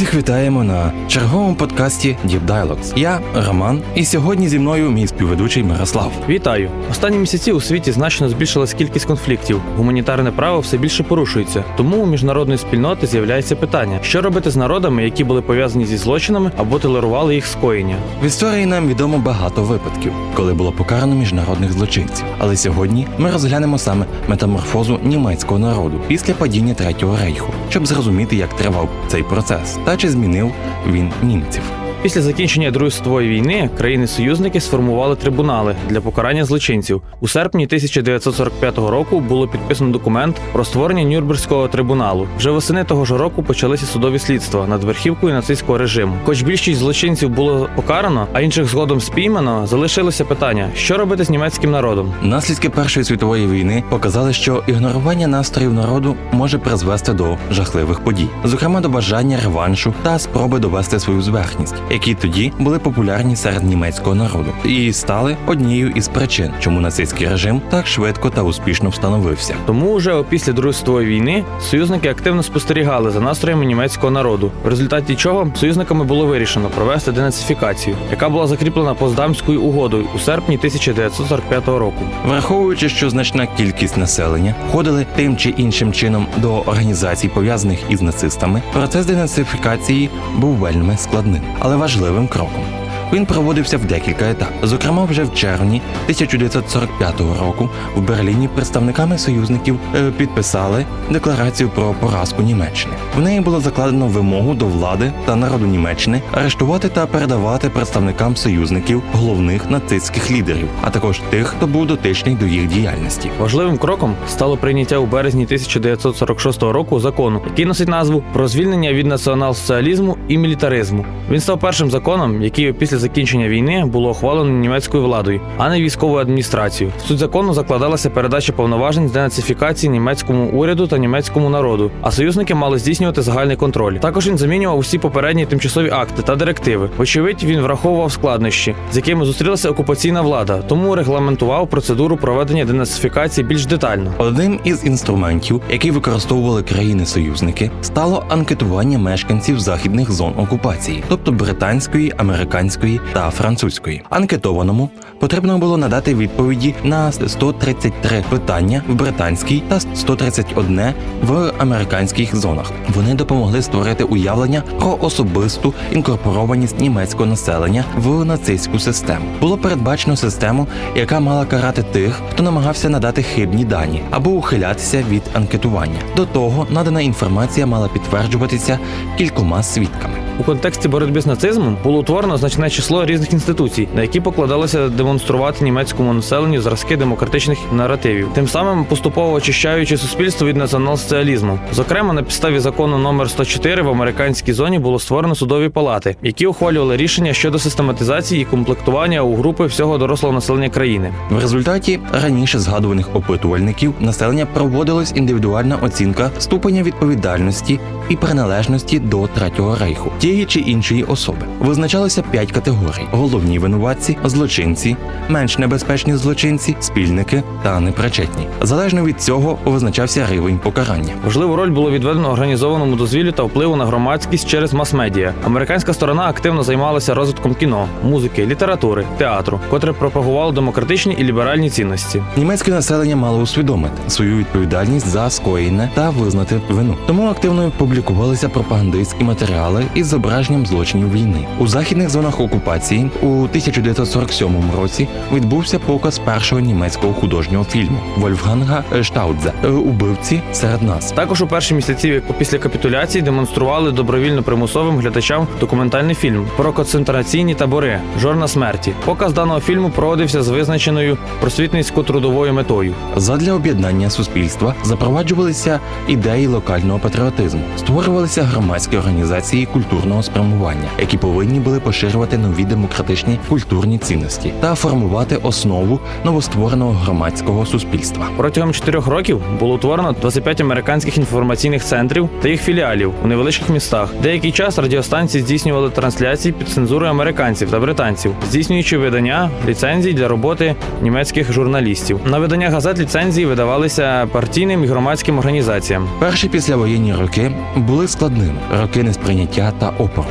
Всіх вітаємо на черговому подкасті Deep Dialogues. Я Роман, і сьогодні зі мною мій співведучий Мирослав. Вітаю! Останні місяці у світі значно збільшилась кількість конфліктів. Гуманітарне право все більше порушується. Тому у міжнародної спільноти з'являється питання, що робити з народами, які були пов'язані зі злочинами або толерували їх скоєння. В історії нам відомо багато випадків, коли було покарано міжнародних злочинців. Але сьогодні ми розглянемо саме метаморфозу німецького народу після падіння Третього рейху, щоб зрозуміти, як тривав цей процес та чи змінив він німців. Після закінчення Другої світової війни країни-союзники сформували трибунали для покарання злочинців. У серпні 1945 року було підписано документ про створення Нюрнберзького трибуналу. Вже восени того ж року почалися судові слідства над верхівкою нацистського режиму. Хоч більшість злочинців було покарано, а інших згодом спіймано, залишилося питання, що робити з німецьким народом. Наслідки Першої світової війни показали, що ігнорування настроїв народу може призвести до жахливих подій, зокрема до бажання реваншу та спроби довести свою зверхність, які тоді були популярні серед німецького народу, і стали однією із причин, чому нацистський режим так швидко та успішно встановився. Тому вже після Другої світової війни союзники активно спостерігали за настроями німецького народу, в результаті чого союзниками було вирішено провести денацифікацію, яка була закріплена Поздамською угодою у серпні 1945 року. Враховуючи, що значна кількість населення входили тим чи іншим чином до організацій, пов'язаних із нацистами, процес денацифікації був вельми складним, але важливим кроком. Він проводився в декілька етапів. Зокрема, вже в червні 1945 року в Берліні представниками союзників е, підписали декларацію про поразку Німеччини. В неї було закладено вимогу до влади та народу Німеччини арештувати та передавати представникам союзників головних нацистських лідерів, а також тих, хто був дотичний до їх діяльності. Важливим кроком стало прийняття у березні 1946 року закону, який носить назву про звільнення від націонал-соціалізму і мілітаризму. Він став першим законом, який після закінчення війни було ухвалено німецькою владою, а не військовою адміністрацією. В суть закону закладалася передача повноважень з денацифікації німецькому уряду та німецькому народу, а союзники мали здійснювати загальний контроль. Також він замінював усі попередні тимчасові акти та директиви. Вочевидь, він враховував складнощі, з якими зустрілася окупаційна влада, тому регламентував процедуру проведення денацифікації більш детально. Одним із інструментів, які використовували країни-союзники, стало анкетування мешканців західних зон окупації, тобто британської, американської та французької. Анкетованому потрібно було надати відповіді на 133 питання в британській та 131 в американських зонах. Вони допомогли створити уявлення про особисту інкорпорованість німецького населення в нацистську систему. Було передбачено систему, яка мала карати тих, хто намагався надати хибні дані або ухилятися від анкетування. До того надана інформація мала підтверджуватися кількома свідками. У контексті боротьби з нацизмом було утворено значне число різних інституцій, на які покладалося демонструвати німецькому населенню зразки демократичних наративів, тим самим поступово очищаючи суспільство від націонал-соціалізму. Зокрема, на підставі закону номер 104 в американській зоні було створено судові палати, які ухвалювали рішення щодо систематизації і комплектування у групи всього дорослого населення країни. В результаті раніше згадуваних опитувальників населення проводилась індивідуальна оцінка ступеня відповідальності і приналежності до третього рейху тієї чи іншої особи. Визначалося п'ять категорій: головні винуватці, злочинці, менш небезпечні злочинці, спільники та непричетні. Залежно від цього визначався рівень покарання. Важливу роль було відведено організованому дозвіллю та впливу на громадськість через мас-медіа. Американська сторона активно займалася розвитком кіно, музики, літератури, театру, котре пропагувало демократичні і ліберальні цінності. Німецьке населення мало усвідомити свою відповідальність за скоєне та визнати вину. Тому активно публікувалися пропагандистські матеріали із зображенням злочинів війни. У західних зонах окупації у 1947 році відбувся показ першого німецького художнього фільму Вольфганга Штаудзе Убивці серед нас. Також у перші місяці після капітуляції демонстрували добровільно примусовим глядачам документальний фільм про концентраційні табори Жорна смерті. Показ даного фільму проводився з визначеною просвітницько-трудовою метою. Задля об'єднання суспільства запроваджувалися ідеї локального патріотизму, створювалися громадські організації культурної культурного спрямування, які повинні були поширювати нові демократичні культурні цінності та формувати основу новоствореного громадського суспільства. Протягом чотирьох років було утворено 25 американських інформаційних центрів та їх філіалів у невеличких містах. Деякий час радіостанції здійснювали трансляції під цензурою американців та британців, здійснюючи видання ліцензій для роботи німецьких журналістів. На видання газет ліцензії видавалися партійним і громадським організаціям. Перші післявоєнні роки були складними роки несприйняття та опору.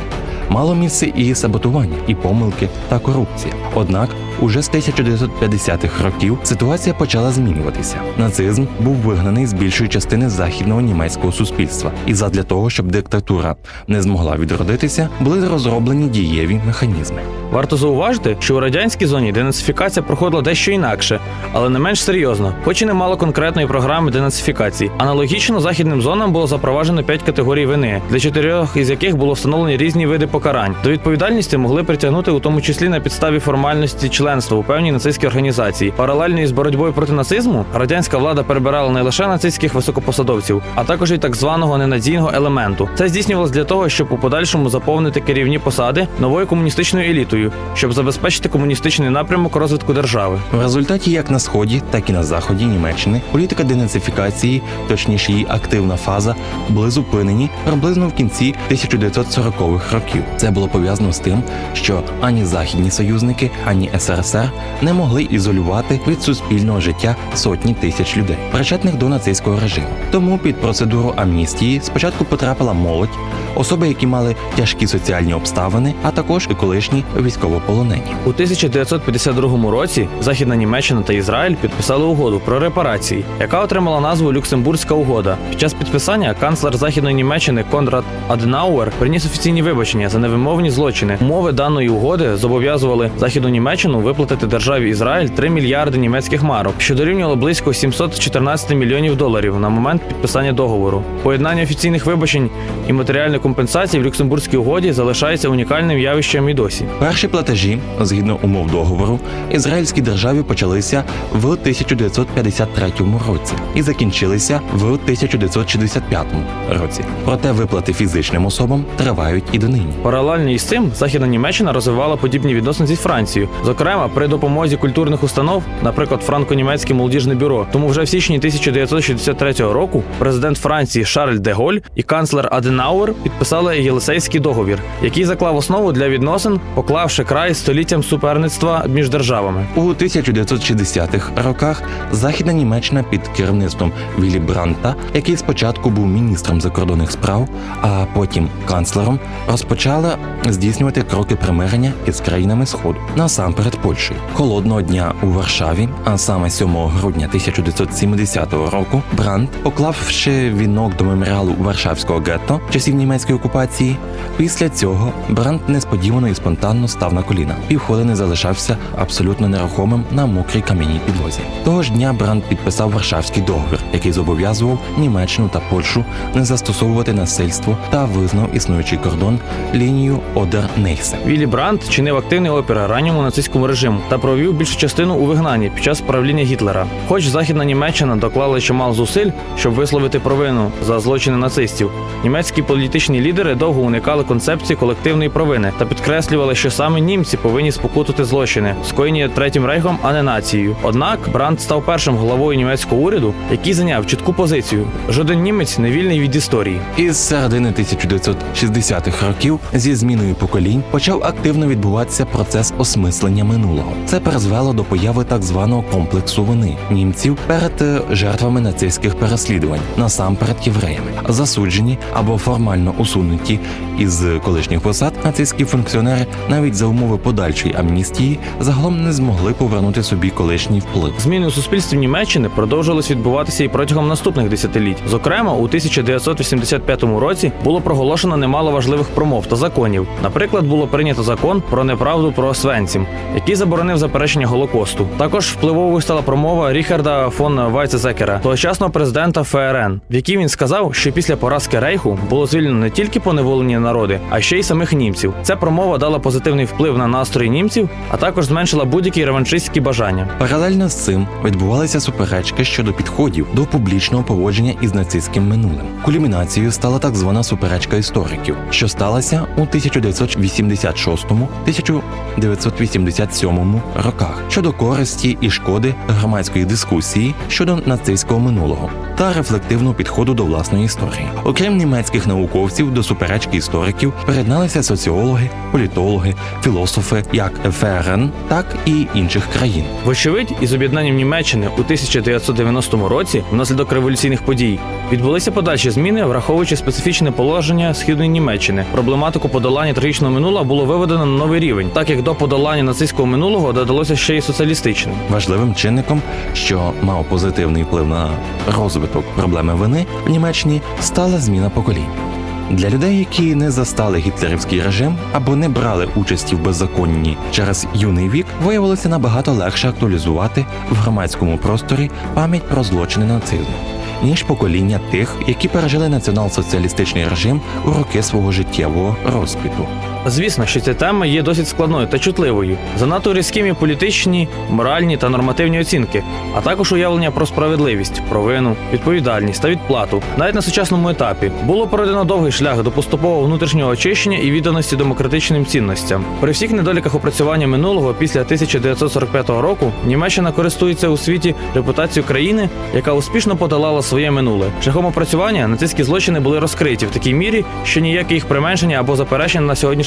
Мало місце і саботування, і помилки та корупція. Однак, уже з 1950-х років ситуація почала змінюватися. Нацизм був вигнаний з більшої частини західного німецького суспільства, і задля того, щоб диктатура не змогла відродитися, були розроблені дієві механізми. Варто зауважити, що у радянській зоні денацифікація проходила дещо інакше, але не менш серйозно, хоч і не мало конкретної програми денацифікації. Аналогічно західним зонам було запроваджено п'ять категорій вини, для чотирьох із яких було встановлені різні види покарань. До відповідальності могли притягнути у тому числі на підставі формальності членства у певній нацистській організації. Паралельно із боротьбою проти нацизму радянська влада перебирала не лише нацистських високопосадовців, а також і так званого ненадійного елементу. Це здійснювалось для того, щоб у подальшому заповнити керівні посади новою комуністичною елітою, щоб забезпечити комуністичний напрямок розвитку держави. В результаті як на сході, так і на заході Німеччини політика денацифікації, точніше її активна фаза, були зупинені приблизно в кінці 1940-х років. Це було пов'язано з тим, що ані західні союзники, ані СРСР не могли ізолювати від суспільного життя сотні тисяч людей, причетних до нацистського режиму. Тому під процедуру амністії спочатку потрапила молодь, особи, які мали тяжкі соціальні обставини, а також і колишні військовополонені. У 1952 році Західна Німеччина та Ізраїль підписали угоду про репарації, яка отримала назву Люксембурзька угода. Під час підписання канцлер Західної Німеччини Конрад Аденауер приніс офіційні вибачення за невимовні злочини. Умови даної угоди зобов'язували Західну Німеччину виплатити державі Ізраїль 3 мільярди німецьких марок, що дорівнювало близько 714 мільйонів доларів на момент підписання договору. Поєднання офіційних вибачень і матеріальної компенсації в Люксембурзькій угоді залишається унікальним явищем і досі. Перші платежі, згідно умов договору, ізраїльській державі почалися в 1953 році і закінчилися в 1965 році. Проте виплати фізичним особам тривають і донині. Паралельно із цим Західна Німеччина розвивала подібні відносини зі Францією, зокрема при допомозі культурних установ, наприклад, франко-німецьке молодіжне бюро. Тому вже в січні 1963 року президент Франції Шарль де Голь і канцлер Аденауер підписали Єлисейський договір, який заклав основу для відносин, поклавши край століттям суперництва між державами. У 1960-х роках Західна Німеччина під керівництвом Віллі Бранта, який спочатку був міністром закордонних справ, а потім канцлером, розпочала здійснювати кроки примирення із країнами Сходу, насамперед Польщею. Холодного дня у Варшаві, а саме 7 грудня 1970 року, Брандт, поклавши вінок до меморіалу Варшавського гетто часів німецької окупації, після цього Брандт несподівано і спонтанно став на коліна. Півхвилини залишався абсолютно нерухомим на мокрій кам'яній підлозі. Того ж дня Брандт підписав Варшавський договір, який зобов'язував Німеччину та Польщу не застосовувати насильство та визнав існуючий кордон лінію Одер-Нейсе. Віллі Брандт чинив активний опір ранньому нацистському режиму та провів більшу частину у вигнанні під час правління Гітлера. Хоч Західна Німеччина доклала чимало зусиль, щоб висловити провину за злочини нацистів, німецькі політичні лідери довго уникали концепції колективної провини та підкреслювали, що саме німці повинні спокутати злочини, скоєні третім рейхом, а не нацією. Однак Брандт став першим главою німецького уряду, який зайняв чітку позицію. Жоден німець не вільний від історії. Із середини 1960-х років зі зміною поколінь почав активно відбуватися процес осмислення минулого. Це призвело до появи так званого комплексу вини німців перед е, жертвами нацистських переслідувань, насамперед євреями, засуджені або формально усунуті із колишніх посад. Нацистські функціонери навіть за умови подальшої амністії загалом не змогли повернути собі колишній вплив. Зміни у суспільстві Німеччини продовжились відбуватися і протягом наступних десятиліть. Зокрема, у 1985 році було проголошено немало важливих промов та законів. Наприклад, було прийнято закон про неправду про Освенцім, який який заборонив заперечення Голокосту. Також впливовою стала промова Ріхарда фон Вайцезекера, тогочасного президента ФРН, в якій він сказав, що після поразки Рейху було звільнено не тільки поневолені народи, а ще й самих німців. Ця промова дала позитивний вплив на настрої німців, а також зменшила будь-які реваншистські бажання. Паралельно з цим відбувалися суперечки щодо підходів до публічного поводження із нацистським минулим. Кульмінацією стала так звана суперечка істориків, що сталася у 1986-1987 роках щодо користі і шкоди громадської дискусії щодо нацистського минулого та рефлективного підходу до власної історії. Окрім німецьких науковців, до суперечки істориків приєдналися соціологи, політологи, філософи як ФРН, так і інших країн. Вочевидь, із об'єднанням Німеччини у 1990 році, внаслідок революційних подій, відбулися подальші зміни, враховуючи специфічне положення східної Німеччини. Проблематику подолання трагічного минулого було виведено на новий рівень, так як до подолання нацистського минулого додалося ще й соціалістичне. Важливим чинником, що мав позитивний вплив на розвиток проблеми вини в Німеччині, стала зміна поколінь. Для людей, які не застали гітлерівський режим або не брали участі в беззаконні через юний вік, виявилося набагато легше актуалізувати в громадському просторі пам'ять про злочини нацизму, ніж покоління тих, які пережили націонал-соціалістичний режим у роки свого життєвого розквіту. Звісно, що ця тема є досить складною та чутливою. Занадто різкими політичні, моральні та нормативні оцінки, а також уявлення про справедливість, провину, відповідальність та відплату. Навіть на сучасному етапі було пройдено довгий шлях до поступового внутрішнього очищення і відданості демократичним цінностям. При всіх недоліках опрацювання минулого після 1945 року Німеччина користується у світі репутацією країни, яка успішно подолала своє минуле. Шляхом опрацювання нацистські злочини були розкриті в такій мірі, що ніяке їх применшення або заперечення на